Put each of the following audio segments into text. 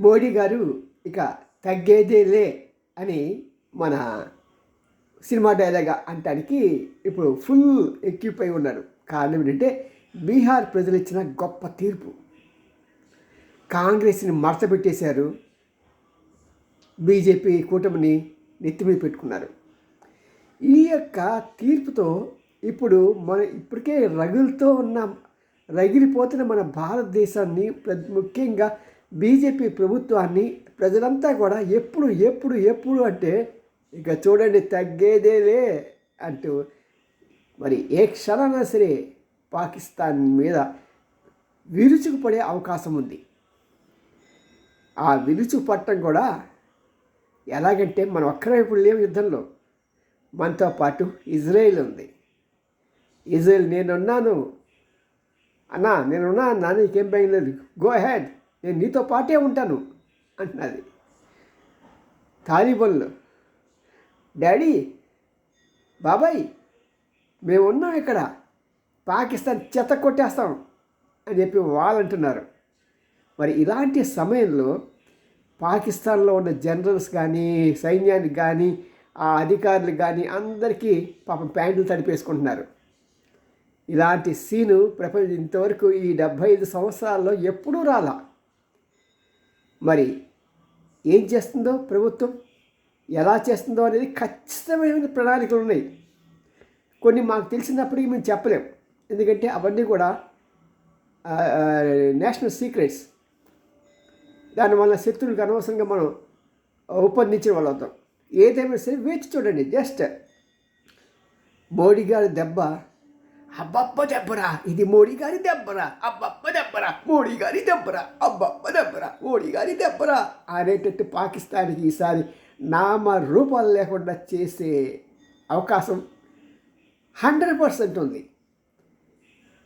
మోడీ గారు ఇక తగ్గేదేలే అని మన సినిమా డైలాగ్ అంటానికి ఇప్పుడు ఫుల్ ఎక్విప్ అయి ఉన్నారు కారణం ఏంటంటే బీహార్ ప్రజలు ఇచ్చిన గొప్ప తీర్పు. కాంగ్రెస్ని మడతపెట్టేశారు బీజేపీ కూటమిని నెత్తిమీద పెట్టుకున్నారు. ఈ యొక్క తీర్పుతో ఇప్పుడు మన ఇప్పటికే రగులతో ఉన్న రగిలిపోతున్న మన భారతదేశాన్ని ముఖ్యంగా బీజేపీ ప్రభుత్వాన్ని ప్రజలంతా కూడా ఎప్పుడు ఎప్పుడు ఎప్పుడు అంటే ఇక చూడండి తగ్గేదేలే అంటూ మరి ఏ క్షణమైనా సరే పాకిస్తాన్ మీద విరుచుకుపడే అవకాశం ఉంది. ఆ విరుచు పట్టడం కూడా ఎలాగంటే మనం ఒక్కరే ఇప్పుడు లేవు యుద్ధంలో. మనతో పాటు ఇజ్రాయెల్ ఉంది. ఇజ్రాయెల్ నేనున్నాను. అన్నా నేనున్నా అన్నా నీకేం భయం లేదు. గో హ్యాడ్ నేను నీతో పాటే ఉంటాను అంటున్నది. తాలిబన్లు డాడీ బాబాయ్ మేము ఉన్నాం ఇక్కడ. పాకిస్తాన్ చెత్త కొట్టేస్తాం అని చెప్పి వాళ్ళు అంటున్నారు. మరి ఇలాంటి సమయంలో పాకిస్తాన్లో ఉన్న జనరల్స్ కానీ సైన్యానికి కానీ ఆ అధికారులు కానీ అందరికీ పాపం ప్యాంట్లు తడిపేసుకుంటున్నారు. ఇలాంటి సీను ప్రపంచం ఇంతవరకు ఈ డెబ్భై ఐదు సంవత్సరాల్లో ఎప్పుడూ రాలా. మరి ఏం చేస్తుందో ప్రభుత్వం ఎలా చేస్తుందో అనేది ఖచ్చితమైన ప్రణాళికలు ఉన్నాయి. కొన్ని మాకు తెలిసినప్పటికీ మేము చెప్పలేం. ఎందుకంటే అవన్నీ కూడా నేషనల్ సీక్రెట్స్ దానివల్ల శత్రువులకు అనవసరంగా మనం ఉపందించిన వాళ్ళు అవుతాం. ఏదేమైనా సరే వేచి చూడండి. జస్ట్ మోడీ గారి దెబ్బ అబ్బబ్బ దెబ్బరా. ఇది మోడీ గారి దెబ్బరా. అబ్బబ్బ దెబ్బరా. మోడీ గారి దెబ్బరా. అబ్బబ్బ దెబ్బరా. మోడీ గారి దెబ్బరా. అనేటట్టు పాకిస్తాన్కి ఈసారి నామ రూపాలు లేకుండా చేసే అవకాశం హండ్రెడ్ పర్సెంట్ ఉంది.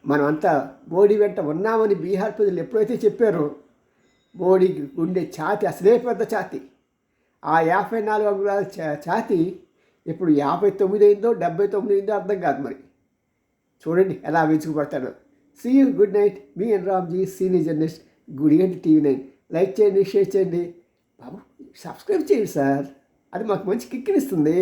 మనం అంతా మోడీ వెంట ఉన్నామని బీహార్ ప్రజలు ఎప్పుడైతే చెప్పారో మోడీకి ఉండే ఛాతి అసలే పెద్ద ఛాతి. ఆ యాభై నాలుగు అంగుళాల ఛాతి ఇప్పుడు యాభై తొమ్మిది అయిందో డెబ్బై తొమ్మిది అయిందో అర్థం కాదు మరి. చూడండి ఎలా వెతుకుపడతాడో see you good night me and Ramji senior journalist Gudiganti TV nine like చేయండి షేర్ చేయండి. బాబు సబ్స్క్రైబ్ చేయండి సార్ అది మాకు మంచి కిక్కినిస్తుంది